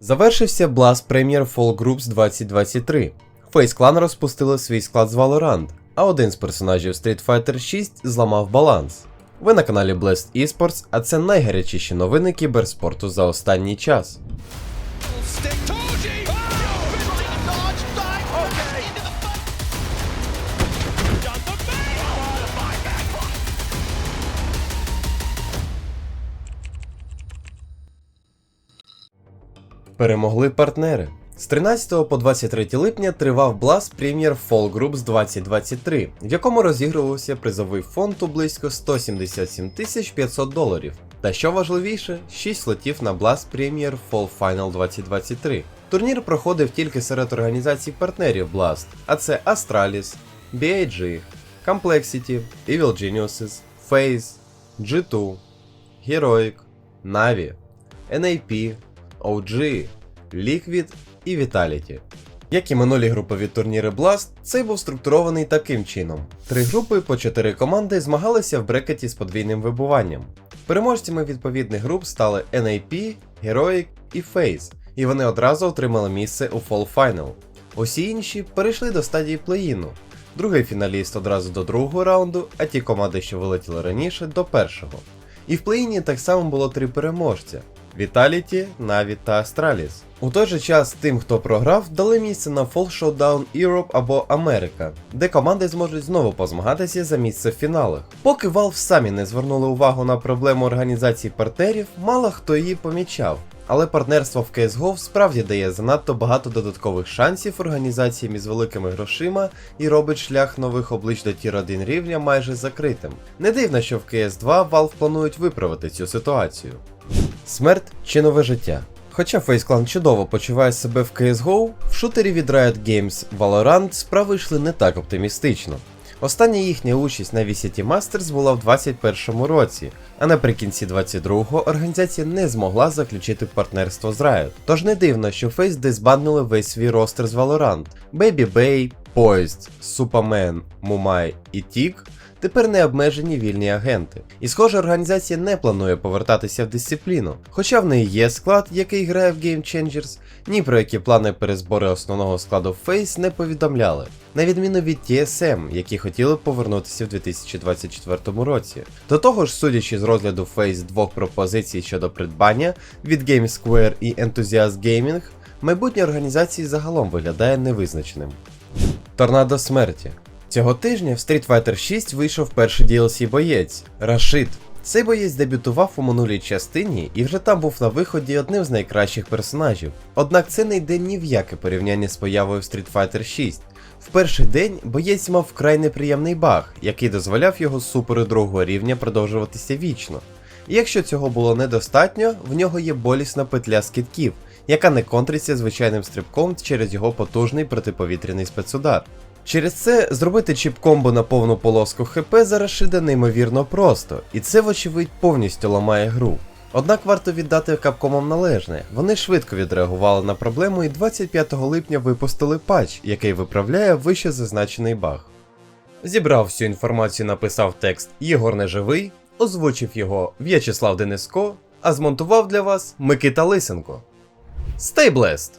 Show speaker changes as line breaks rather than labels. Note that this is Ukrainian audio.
Завершився Blast Premier Fall Groups 2023. Face Clan розпустили свій склад з Valorant, а один з персонажів Street Fighter 6 зламав баланс. Ви на каналі Blast Esports, а це найгарячіші новини кіберспорту за останній час. Перемогли партнери. З 13 по 23 липня тривав Blast Premier Fall Groups 2023, в якому розігрувався призовий фонд у близько 177 500 доларів. Та що важливіше, 6 слотів на Blast Premier Fall Final 2023. Турнір проходив тільки серед організацій партнерів Blast, а це Astralis, BIG, Complexity, Evil Geniuses, FaZe, G2, Heroic, Na'Vi, NAP, OG, Liquid і Vitality. Як і минулі групові турніри Blast, цей був структурований таким чином: три групи по чотири команди змагалися в брекеті з подвійним вибуванням. Переможцями відповідних груп стали NAP, Heroic і FaZe, і вони одразу отримали місце у Fall Final. Усі інші перейшли до стадії плей-іну. Другий фіналіст одразу до другого раунду, а ті команди, що вилетіли раніше, до першого. І в плей-іні так само було три переможця: Vitality, Na'Vi та Astralis. У той же час тим, хто програв, дали місце на Fall Showdown Europe або Америка, де команди зможуть знову позмагатися за місце в фіналах. Поки Valve самі не звернули увагу на проблему організації партнерів, мало хто її помічав. Але партнерство в CSGO справді дає занадто багато додаткових шансів організаціям із великими грошима і робить шлях нових облич до тір 1 рівня майже закритим. Не дивно, що в CS2 Valve планують виправити цю ситуацію. Смерть чи нове життя. Хоча Face Clan чудово почуває себе в CSGO, в шутері від Riot Games Valorant справи йшли не так оптимістично. Остання їхня участь на VCT Masters була в 2021 році, а наприкінці 22-го організація не змогла заключити партнерство з Riot. Тож не дивно, що Face дизбанднули весь свій ростер з Valorant. Baby Bay, Poised, Superman, Mumai і Tig тепер не обмежені вільні агенти. І схоже, організація не планує повертатися в дисципліну. Хоча в неї є склад, який грає в Game Changers, ні про які плани перезбори основного складу Face не повідомляли, на відміну від TSM, які хотіли повернутися в 2024 році. До того ж, судячи з розгляду Face двох пропозицій щодо придбання від Game Square і Enthusiast Gaming, майбутнє організації загалом виглядає невизначеним. Торнадо смерті. Цього тижня в Street Fighter 6 вийшов перший DLC боєць Рашид. Цей боєць дебютував у минулій частині і вже там був на виході одним з найкращих персонажів. Однак це не йде ні в яке порівняння з появою в Street Fighter 6. В перший день боєць мав вкрай неприємний баг, який дозволяв його суперу другого рівня продовжуватися вічно. І якщо цього було недостатньо, в нього є болісна петля з китків, яка не контриться звичайним стрибком через його потужний протиповітряний спецудар. Через це зробити чіп-комбо на повну полоску ХП за Рашида неймовірно просто, і це, вочевидь, повністю ламає гру. Однак варто віддати капкомам належне, вони швидко відреагували на проблему і 25 липня випустили патч, який виправляє вище зазначений баг. Зібрав всю інформацію, написав текст Єгор Неживий, озвучив його В'ячеслав Дениско, а змонтував для вас Микита Лисенко. Stay blessed!